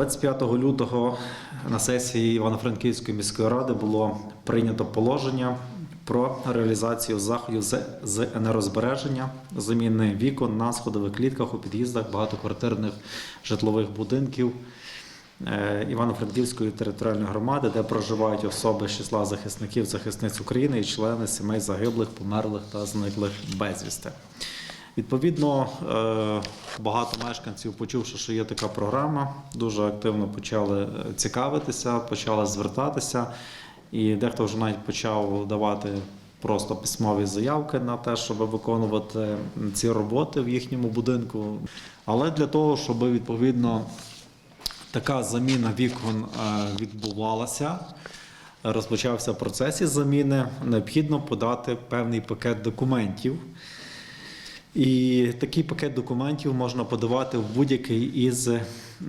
25 лютого на сесії Івано-Франківської міської ради було прийнято положення про реалізацію заходів з- енергозбереження, заміни вікон на сходових клітках у під'їздах багатоквартирних житлових будинків е, Івано-Франківської територіальної громади, де проживають особи з числа захисників захисниць України і члени сімей загиблих, померлих та зниклих безвісти. Відповідно, е, багато мешканців, почувши, що є така програма, дуже активно почали е, цікавитися, почали звертатися, і дехто вже навіть почав давати просто письмові заявки на те, щоб виконувати ці роботи в їхньому будинку. Але для того, щоб відповідно така заміна вікон е, відбувалася, розпочався процес із заміни, необхідно подати певний пакет документів. І такий пакет документів можна подавати в будь-який із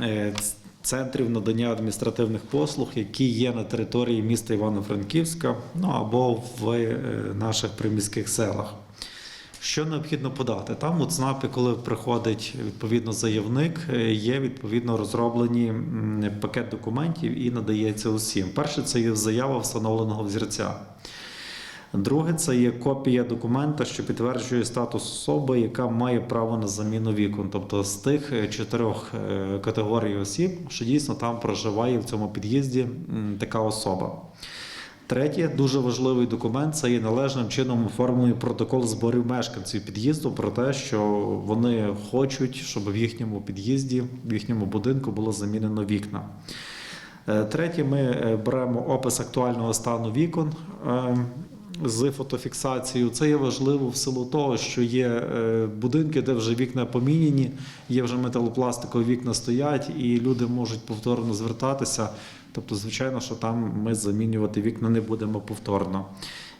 е, центрів надання адміністративних послуг, які є на території міста Івано-Франківська, ну або в е, наших приміських селах. Що необхідно подати? Там у ЦНАПі, коли приходить відповідно заявник, е, є відповідно розроблені пакет документів і надається усім. Перше це є заява встановленого взірця. Друге, це є копія документа, що підтверджує статус особи, яка має право на заміну вікон. Тобто з тих е, чотирьох е, категорій осіб, що дійсно там проживає в цьому під'їзді така особа. Третє, дуже важливий документ це є належним чином оформлений протокол зборів мешканців під'їзду про те, що вони хочуть, щоб в їхньому під'їзді, в їхньому будинку було замінено вікна. Е, Третє, ми беремо опис актуального стану вікон з фотофіксацією. Це є важливо в силу того, що є е, будинки, де вже вікна поміняні, є вже металопластикові вікна стоять, і люди можуть повторно звертатися. Тобто, звичайно, що там ми замінювати вікна не будемо повторно.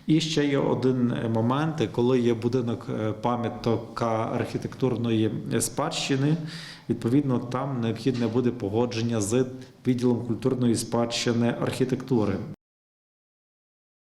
І ще є один е, момент, коли є будинок е, пам'ятка архітектурної спадщини. Відповідно, там необхідне буде погодження з відділом культурної спадщини архітектури.